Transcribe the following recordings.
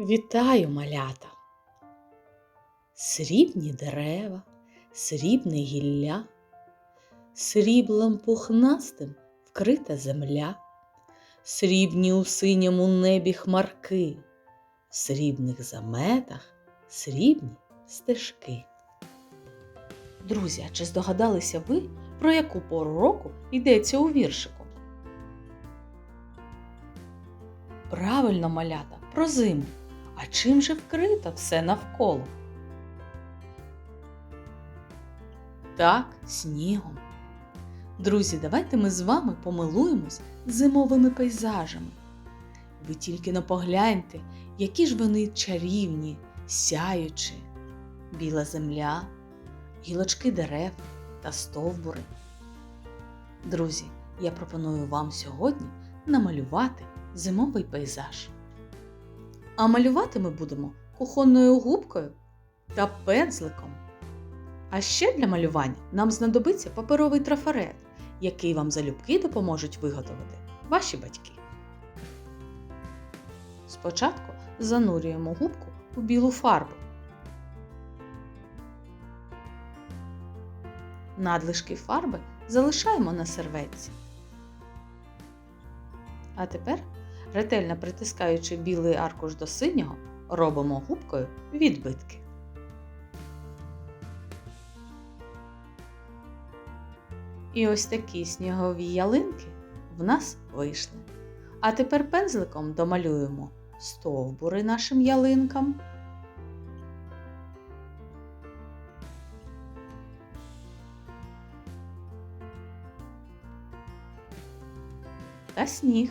Вітаю, малята! Срібні дерева, срібне гілля, сріблом пухнастим вкрита земля, срібні у синьому небі хмарки, в срібних заметах срібні стежки. Друзі, а чи здогадалися ви, про яку пору року йдеться у віршику? Правильно, малята, про зиму. А чим же вкрито все навколо? Так, снігом. Друзі, давайте ми з вами помилуємось зимовими пейзажами. Ви тільки но погляньте, які ж вони чарівні, сяючі, біла земля, гілочки дерев та стовбури. Друзі, я пропоную вам сьогодні намалювати зимовий пейзаж. А малювати ми будемо кухонною губкою та пензликом. А ще для малювання нам знадобиться паперовий трафарет, який вам залюбки допоможуть виготовити ваші батьки. Спочатку занурюємо губку у білу фарбу. Надлишки фарби залишаємо на серветці. А тепер ретельно притискаючи білий аркуш до синього, робимо губкою відбитки. І ось такі снігові ялинки в нас вийшли. А тепер пензликом домалюємо стовбури нашим ялинкам. Та сніг.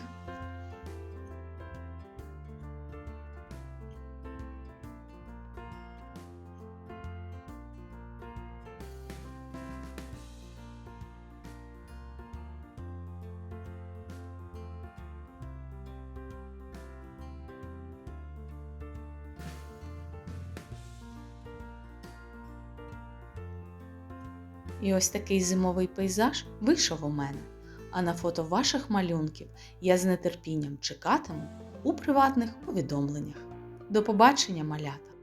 І ось такий зимовий пейзаж вийшов у мене. А на фото ваших малюнків я з нетерпінням чекатиму у приватних повідомленнях. До побачення, малята!